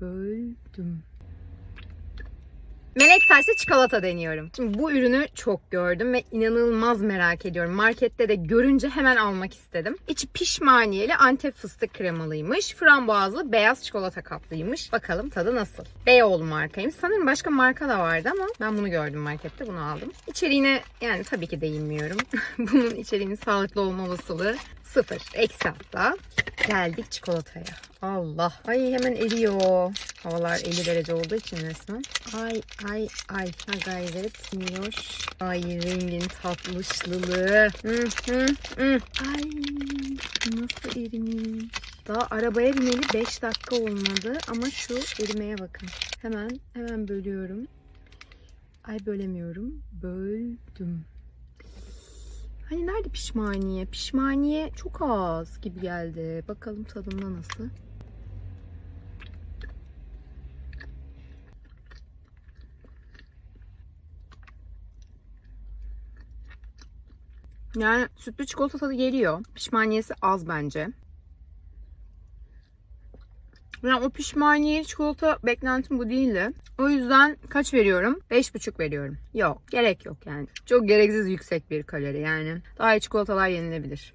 Böldüm. Melek saçlı çikolata deniyorum. Şimdi bu ürünü çok gördüm ve inanılmaz merak ediyorum. Markette de görünce hemen almak istedim. İçi pişmaniyeli antep fıstık kremalıymış. Frambuazlı beyaz çikolata kaplıymış. Bakalım tadı nasıl? Beyoğlu markaymış. Sanırım başka marka da vardı ama ben bunu gördüm markette. Bunu aldım. İçeriğine yani tabii ki değinmiyorum. Bunun içeriğinin sağlıklı olma olasılığı sıfır. Eksi hatta. Geldik çikolataya. Allah. Ay hemen eriyor. Havalar 50 derece olduğu için resmen. Ay ay ay. Ha gayret. Minnoş. Ay rengin tatlışlılığı. Ay nasıl erimiş. Daha arabaya bineli 5 dakika olmadı ama şu erimeye bakın. Hemen hemen bölüyorum. Ay bölemiyorum. Böldüm. Hani nerede pişmaniye? Pişmaniye çok az gibi geldi. Bakalım tadımda nasıl? Yani sütlü çikolata tadı geliyor. Pişmaniyesi az bence. Yani o pişmaniyeli çikolata beklentim bu değildi. O yüzden kaç veriyorum? 5,5 veriyorum. Yok gerek yok yani. Çok gereksiz yüksek bir kalori yani. Daha iyi çikolatalar yenilebilir.